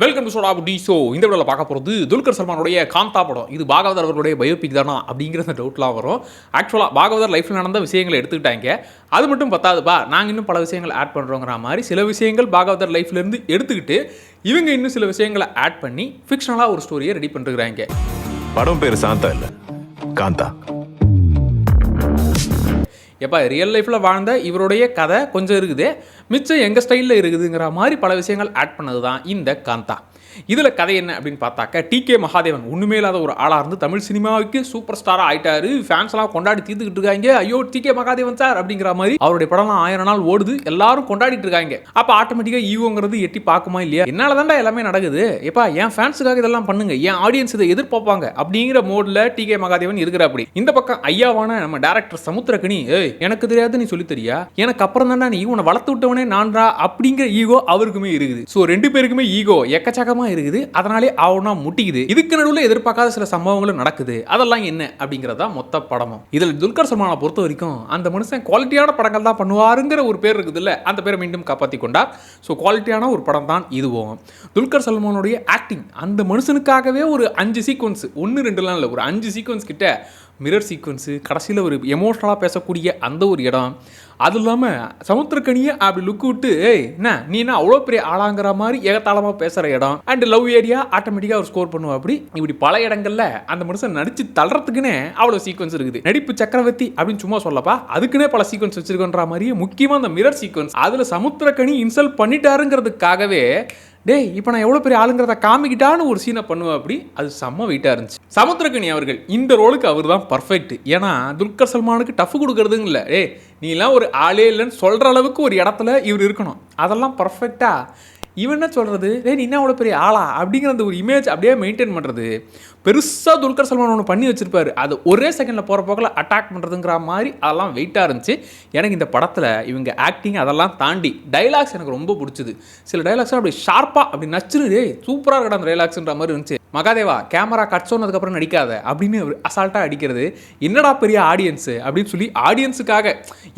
Welcome to soda tea show இந்த விடல பார்க்க போகிறது துல்கர் சல்மானுடைய காந்தா படம். இது பாகவதர் அவர்களுடைய பயோபிக் தானா அப்படிங்கிற அந்த டவுட்லாம் வரும். ஆக்சுவலாக பாகவதர் லைஃப்பில் நடந்த விஷயங்களை எடுத்துக்கிட்டாங்க. அது மட்டும் பத்தாதுப்பா. நாங்கள் இன்னும் பல விஷயங்கள் ஆட் பண்ணுறோங்கிற மாதிரி சில விஷயங்கள் பாகவதர் லைஃப்லேருந்து எடுத்துக்கிட்டு இவங்க இன்னும் சில விஷயங்களை ஆட் பண்ணி ஃபிக்ஷனலாக ஒரு ஸ்டோரியை ரெடி பண்ணுறாங்க படம் பேர் சாந்தா இல்லை? காந்தா. எப்போ ரியல் லைஃப்பில் வாழ்ந்த இவருடைய கதை கொஞ்சம் இருக்குது. மிச்சம் எங்கள் ஸ்டைலில் இருக்குதுங்கிற மாதிரி பல விஷயங்கள் ஆட் பண்ணது தான் இந்த காந்தா. இதில் கதை என்ன அப்படின்னு பார்த்தாக்க டி கே மகாதேவன் ஒன்றுமே இல்லாத ஒரு ஆளாக இருந்து தமிழ் சினிமாவுக்கு சூப்பர் ஸ்டாராக ஆயிட்டாரு. ஃபேன்ஸ் எல்லாம் கொண்டாடி தீர்த்துக்கிட்டு இருக்காங்க. ஐயோ டி கே மகாதேவன் சார் அப்படிங்கிற மாதிரி அவருடைய படம்லாம் ஆயிரம் நாள் ஓடுது. எல்லாரும் கொண்டாடிட்டு இருக்காங்க. அப்போ ஆட்டோமேட்டிக்காக ஈவோங்கிறது எட்டி பார்க்குமா இல்லையா? என்னால் தான்டா எல்லாமே நடக்குது. எப்பா என் ஃபேன்ஸுக்காக இதெல்லாம் பண்ணுங்க. என் ஆடியன்ஸ் இதை எதிர்பார்ப்பாங்க அப்படிங்கிற மோடில் டி கே மகாதேவன் இருக்கிற அப்படி இந்த பக்கம் ஐயாவான நம்ம டேரக்டர் சமுத்திரக்கனி ஏய் எனக்கு தெரியாது நீ சொல்லி தெரியா எனக்கு அப்புறம் தான்டா நீ உன்னை வளர்த்து விட்டவனே நான்டா அப்படிங்கிற ஈகோ அவருக்குமே இருக்குது. ஸோ ரெண்டு பேருக்குமே ஈகோ எக்கச்சக்கமா இருக்குது. அதனாலே ஆவணா முட்டிக்குது. இதுக்கு நடுவில் எதிர்பார்க்காத சில சம்பவங்களும் நடக்குது. அதெல்லாம் என்ன? அப்படிங்கிறதா மொத்த படமும். இதில் துல்கர் சல்மானை பொறுத்த வரைக்கும் அந்த மனுஷன் குவாலிட்டியான படங்கள் தான் பண்ணுவாருங்கிற ஒரு பேர் இருக்குது இல்ல அந்த பேரை மீண்டும் காப்பாற்றி கொண்டார். ஸோ குவாலிட்டியான ஒரு படம் தான் இதுவும். துல்கர் சல்மானுடைய ஆக்டிங் அந்த மனுஷனுக்காகவே ஒரு அஞ்சு சீக்வன்ஸ் ஒன்று ரெண்டுலாம் இல்லை ஒரு அஞ்சு சீக்வன்ஸ் கிட்ட மிரர் சீக்வன்ஸு கடைசியில் ஒரு எமோஷ்னலாக பேசக்கூடிய அந்த ஒரு இடம் அது இல்லாமல் சமுத்திரக்கனியை அப்படி லுக் விட்டு ஏய் என்ன? நீ என்ன அவ்வளோ பெரிய ஆளாங்கிற மாதிரி ஏகத்தாளமாக பேசுகிற இடம்? அண்ட் லவ் ஏரியா ஆட்டோமேட்டிக்காக அவர் ஸ்கோர் பண்ணுவோம் அப்படி? இப்படி பல இடங்கள்ல அந்த மனுஷன் நடிச்சு தள்ளுறதுக்குன்னே அவ்வளோ சீக்வன்ஸ் இருக்குது. நடிப்பு சக்கரவர்த்தி அப்படின்னு சும்மா சொல்லப்பா அதுக்குன்னே பல சீக்வன்ஸ் வச்சிருக்கோன்ற மாதிரியே முக்கியமாக அந்த மிரர் சீக்வன்ஸ் அதில் சமுத்திரக்கனி இன்சல்ட் பண்ணிட்டாருங்கிறதுக்காகவே டேய் இப்போ நான் எவ்வளோ பெரிய ஆளுங்கிறத காமிக்கிட்டான்னு ஒரு சீனை பண்ணுவேன் அப்படி. அது செம்ம வெயிட்டாக இருந்துச்சு. சமுத்திரகனி அவர்கள் இந்த ரோலுக்கு அவர் தான் பர்ஃபெக்ட் ஏன்னா துல்கர் சல்மானுக்கு டஃப் கொடுக்கறதுங்க இல்லை. ஏய் நீலாம் ஒரு ஆளே இல்லைன்னு சொல்கிற அளவுக்கு ஒரு இடத்துல இவர் இருக்கணும். அதெல்லாம் பர்ஃபெக்டாக இவன் என்ன சொல்கிறது டேய் நீ என்ன அவ்வளோ பெரிய ஆளா? அப்படிங்கிற அந்த ஒரு இமேஜ் அப்படியே மெயின்டைன் பண்ணுறது பெருசாக துல்கர் சல்மான் ஒன்று பண்ணி வச்சுருப்பாரு. அது ஒரே செகண்டில் போகிற போக்கில் அட்டாக் பண்ணுறதுங்கிற மாதிரி அதெல்லாம் வெயிட்டாக இருந்துச்சு. எனக்கு இந்த படத்தில் இவங்க ஆக்டிங் அதெல்லாம் தாண்டி டைலாக்ஸ் எனக்கு ரொம்ப பிடிச்சது. சில டைலாக்ஸ் அப்படி ஷார்ப்பாக அப்படி நச்சுன்னு சூப்பராக இருக்கடா அந்த டைலாக்ஸ்ன்ற மாதிரி இருந்துச்சு. மகாதேவா கேமரா கட் சொன்னதுக்கப்புறம் நடிக்காத அப்படின்னு அசால்ட்டாக அடிக்கிறது. என்னடா பெரிய ஆடியன்ஸு அப்படின்னு சொல்லி ஆடியன்ஸுக்காக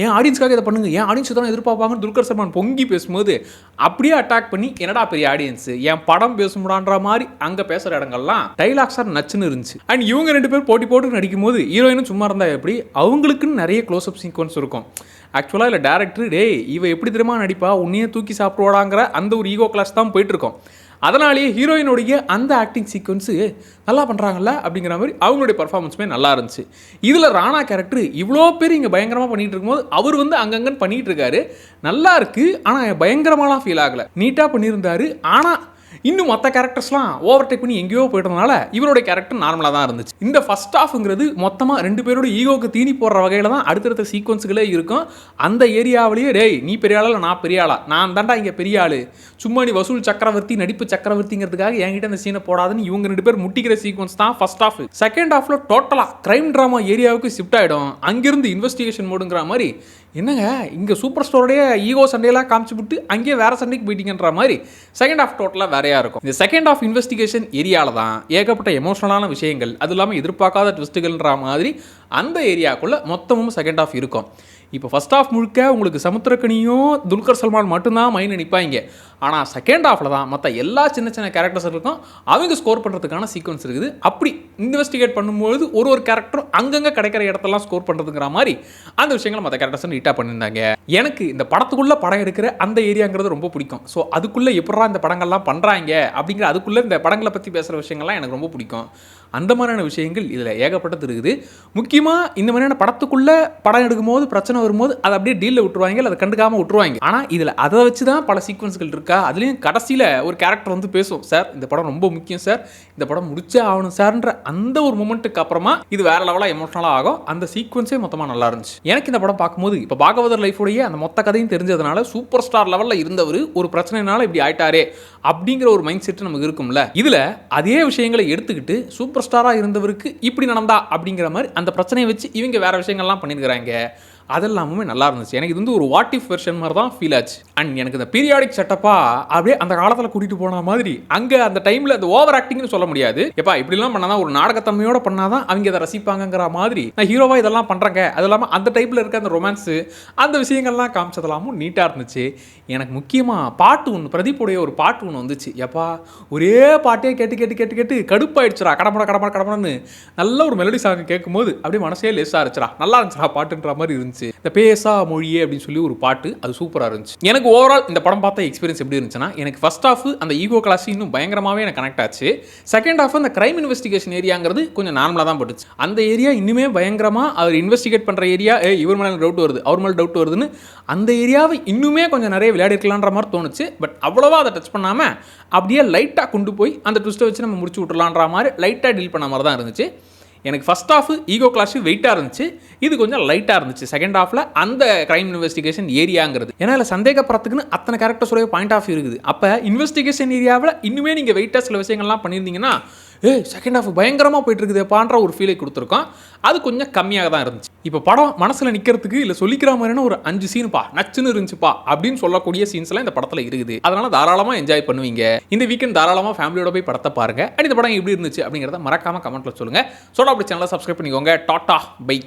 ஏன் ஆடியன்ஸுக்காக இதை பண்ணுங்க? ஏன் ஆடியன்ஸ் தான் எதிர்பார்ப்பாங்கன்னு துல்கர் சல்மான் பொங்கி பேசும்போது அப்படியே அட்டாக் பண்ணி என்னடா பெரிய ஆடியன்ஸு என் படம் பேசுமுடான்ற மாதிரி அங்கே பேசுகிற இடங்கள்லாம் டைலாக்ஸாக நச்சுன்னு இருந்துச்சு. அண்ட் இவங்க ரெண்டு பேர் போட்டி போட்டு நடிக்கும் போது ஹீரோயினும் சும்மா இருந்தால் எப்படி? அவங்களுக்குன்னு நிறைய க்ளோஸ்அப் சீக்வன்ஸ் இருக்கும். ஆக்சுவலாக இல்லை டேரக்டர் டேய் இவ எப்படி தெரியுமா நடிப்பா? உன்னையே தூக்கி சாப்பிடுவாடாங்கிற அந்த ஒரு ஈகோ கிளாஸ் தான் போயிட்டு இருக்கோம். அதனாலேயே ஹீரோயினுடைய அந்த ஆக்டிங் சீக்வன்ஸு நல்லா பண்ணுறாங்கல்ல அப்படிங்கிற மாதிரி அவங்களுடைய பர்ஃபார்மன்ஸுமே நல்லா இருந்துச்சு. இதில் ராணா கேரக்டர் இவ்வளோ பேர் இங்கே பயங்கரமாக பண்ணிகிட்டு இருக்கும்போது அவர் வந்து அங்கங்கன்னு பண்ணிகிட்டு இருக்காரு. நல்லா இருக்குது ஆனால் பயங்கரமாலாம் ஃபீல் ஆகலை. நீட்டாக பண்ணியிருந்தாரு. ஆனால் இன்னும் மற்ற கேரக்டர்ஸ்லாம் ஓவர்டேக் பண்ணி எங்கேயோ போயிட்டதுனால இவருடைய கேரக்டர் நார்மலாக தான் இருந்துச்சு. இந்த ஃபர்ஸ்ட் ஆஃப்ங்கிறது மொத்தமாக ரெண்டு பேரோட ஈகோக்கு தீனி போடுற வகையில் தான் அடுத்தடுத்த சீக்வன்ஸுகளே இருக்கும். அந்த ஏரியாவிலேயே டேய் நீ பெரிய ஆளா இல்லை நான் பெரிய ஆளா? நான் தாண்டா இங்கே பெரிய ஆள். சும்மா நீ வசூல் சக்கரவர்த்தி நடிப்பு சக்கரவர்த்திங்கிறதுக்காக என்கிட்ட அந்த சீனை போடாதுன்னு இவங்க ரெண்டு பேர் முட்டிக்கிற சீக்வன்ஸ் தான் ஃபஸ்ட் ஆஃப் செகண்ட் ஆஃப்ல டோட்டலாக கிரைம் ட்ராமா ஏரியாவுக்கு ஷிஃப்ட் ஆகிடும் அங்கிருந்து இன்வெஸ்டிகேஷன் மோடுங்கிற மாதிரி என்னங்க இங்கே சூப்பர் ஸ்டோருடைய ஈகோ சண்டையெல்லாம் காமிச்சு விட்டு அங்கேயே வேறு சண்டைக்கு போயிட்டீங்கன்ற மாதிரி செகண்ட் ஆஃப் டோட்டலாக வேறையாக இருக்கும். இந்த செகண்ட் ஆஃப் இன்வெஸ்டிகேஷன் ஏரியாவில் தான் ஏகப்பட்ட எமோஷனலான விஷயங்கள் அது இல்லாமல் எதிர்பார்க்காத ட்விஸ்ட்டுகள்ன்ற மாதிரி அந்த ஏரியாக்குள்ளே மொத்தமும் செகண்ட் ஆஃப் இருக்கும். இப்போ ஃபஸ்ட் ஆஃப் முழுக்க உங்களுக்கு சமுத்திரக்கனியும் துல்கர் சல்மான் மட்டும்தான் மைண்ட் நிற்பாங்க ஆனால் செகண்ட் ஆஃபில் தான் மற்ற எல்லா சின்ன சின்ன கேரக்டர்ஸ் இருக்கும் அவங்க ஸ்கோர் பண்ணுறதுக்கான சீக்வன்ஸ் இருக்குது. அப்படி இன்வெஸ்டிகேட் பண்ணும்போது ஒரு ஒரு கேரக்டரும் அங்கங்கே கிடைக்கிற இடத்தெல்லாம் ஸ்கோர் பண்ணுறதுங்கிற மாதிரி அந்த விஷயங்களை மற்ற கேரக்டர்ஸ் நீட்டாக பண்ணியிருந்தாங்க. எனக்கு இந்த படத்துக்குள்ளே படம் எடுக்கிற அந்த ஏரியாங்கிறது ரொம்ப பிடிக்கும். ஸோ அதுக்குள்ளே எப்படா இந்த படங்கள்லாம் பண்ணுறாங்க அப்படிங்கிற அதுக்குள்ளே இந்த படங்களை பற்றி பேசுகிற விஷயங்கள்லாம் எனக்கு ரொம்ப பிடிக்கும். அந்த மாதிரியான விஷயங்கள் இதில் ஏகப்பட்டது இருக்குது. முக்கியமாக இந்த மாதிரியான படத்துக்குள்ளே படம் எடுக்கும்போது பிரச்சனை வரும்போது அதை அப்படியே டீலில் விட்டுருவாங்க அதை கண்டுக்காமல் விட்டுருவாங்க. ஆனால் இதில் அதை வச்சு தான் பல சீக்வன்ஸ்கள் இருக்கா? அதுலேயும் கடைசியில் ஒரு கேரக்டர் வந்து பேசும். சார் இந்த படம் ரொம்ப முக்கியம் சார். இந்த படம் முடிச்சே ஆகணும் சார்ன்ற அந்த ஒரு மூமெண்ட்டுக்கு அப்புறமா இது வேறு லெவலாக எமோஷனலாக ஆகும். அந்த சீக்வன்ஸே மொத்தமாக நல்லா இருந்துச்சு. எனக்கு இந்த படம் பார்க்கும்போது இப்போ பாகவதர் லைஃபுடைய அந்த மொத்த கதையும் தெரிஞ்சதுனால சூப்பர் ஸ்டார் லெவலில் இருந்தவர் ஒரு பிரச்சனைனால இப்படி ஆயிட்டாரே அப்படிங்கிற ஒரு மைண்ட் செட் நமக்கு இருக்கும்ல. இதில் அதே விஷயங்களை எடுத்துக்கிட்டு சூப்பர் ஸ்டாராக இருந்தவருக்கு இப்படி நடந்தா அப்படிங்கிற மாதிரி அந்த பிரச்சனையை வச்சு இவங்க வேற விஷயங்கள்லாம் பண்ணியிருக்கிறாங்க அதெல்லாமுமே நல்லா இருந்துச்சு. எனக்கு இது வந்து ஒரு வாட் இஃப் வெர்ஷன் மாதிரி தான் ஃபீல் ஆச்சு. அண்ட் எனக்கு இந்த பீரியாடிக் செட்டப்பா அப்படியே அந்த காலத்தில் கூட்டிகிட்டு போன மாதிரி அங்கே அந்த டைமில் அந்த ஓவர் ஆக்டிங்னு சொல்ல முடியாது. எப்பா இப்படிலாம் பண்ணாதான் ஒரு நாடகத்தன்மையோட பண்ணாதான் அவங்க அதை ரசிப்பாங்கங்கிற மாதிரி நான் ஹீரோவா இதெல்லாம் பண்ணுறேங்க அது இல்லாமல் அந்த டைப்பில் இருக்க அந்த ரொமான்ஸு அந்த விஷயங்கள்லாம் காமிச்சதெல்லாமும் நீட்டாக இருந்துச்சு. எனக்கு முக்கியமாக பாட்டு ஒன்று பிரதீப்புடைய ஒரு பாட்டு ஒன்று வந்துச்சு. எப்பா ஒரே பாட்டே கேட்டு கேட்டு கேட்டு கேட்டு கடுப்பாயிடுச்சுரா கடப்பட கடப்பட கடப்படன்னு நல்ல ஒரு மெலடி சாங் கேட்கும்போது அப்படியே மனசே லெஸ் இருந்துச்சுடா நல்லா இருந்துச்சுடா பாட்டுன்ற மாதிரி இருந்துச்சு. இந்த பேசா மொழியே அப்படின்னு சொல்லி ஒரு பாட்டு அது சூப்பராக இருந்துச்சு. எனக்கு ஓவரால் இந்த படம் பார்த்த எக்ஸ்பீரியன்ஸ் எப்படி இருந்துச்சுன்னா எனக்கு ஃபர்ஸ்ட் ஆஃப் அந்த ஈகோ கிளாஸ் இன்னும் பயங்கரமாகவே எனக்கு கனெக்ட் ஆச்சு. செகண்ட் ஆஃப் அந்த கிரைம் இன்வெஸ்டிகேஷன் ஏரியாங்கிறது கொஞ்சம் நார்மலாக தான் பட்டுச்சு. அந்த ஏரியா இன்னுமே பயங்கரமாக அவர் இன்வெஸ்டிகேட் பண்ணுற ஏரியா ஏ இவர் மேலே டவுட் வருது அவர் மேலே டவுட் வருதுன்னு அந்த ஏரியாவை இன்னுமே கொஞ்சம் நிறைய விளையாடிருக்கலான்ற மாதிரி தோணுச்சு. பட் அவ்வளோவா அதை டச் பண்ணாமல் அப்படியே லைட்டாக கொண்டு போய் அந்த ட்விஸ்ட்டை வச்சு நம்ம முடிச்சு விட்டுலான்ற மாதிரி லைட்டாக டீல் பண்ண மாதிரி தான் இருந்துச்சு. எனக்கு ஃபஸ்ட் ஆஃப் ஈகோ கிளாஸ் வெயிட்டாக இருந்துச்சு. இது கொஞ்சம் லைட்டாக இருந்துச்சு. செகண்ட் ஆஃபில் அந்த க்ரைம் இன்வெஸ்டிகேஷன் ஏரியாங்கிறது ஏன்னா இல்லை சந்தேகப்படுறதுக்குன்னு அத்தனை கேரக்டர்ஸோடைய பாயிண்ட் ஆஃப் இருக்குது. அப்போ இன்வெஸ்டிகேஷன் ஏரியாவில் இன்னுமே நீங்கள் வெயிட்டாக சில விஷயங்கள்லாம் பண்ணியிருந்தீங்கன்னா ஏ செகண்ட் ஹாஃப் பயங்கரமாக போயிட்டு இருக்குதுப்பான்ற ஒரு ஃபீலை கொடுத்துருக்கோம் அது கொஞ்சம் கம்மியாக தான் இருந்துச்சு. இப்போ படம் மனசில் நிற்கிறதுக்கு இல்லை சொல்லிக்கிற மாதிரியான ஒரு அஞ்சு சீனுப்பா நச்சுன்னு இருந்துச்சுப்பா அப்படின்னு சொல்லக்கூடிய சீன்ஸ்லாம் இந்த படத்தில் இருக்குது. அதனால தாராளமாக என்ஜாய் பண்ணுவீங்க. இந்த வீக்கெண்ட் தாராளமாக ஃபேமிலியோட போய் படத்தை பாருங்க. அண்ட் இந்த படம் எப்படி இருந்துச்சு அப்படிங்கிறத மறக்காம கமெண்ட்ல சொல்லுங்க. சோடா அப்படி சேனலை சப்ஸ்கிரைப் பண்ணிக்கோங்க. Tata bye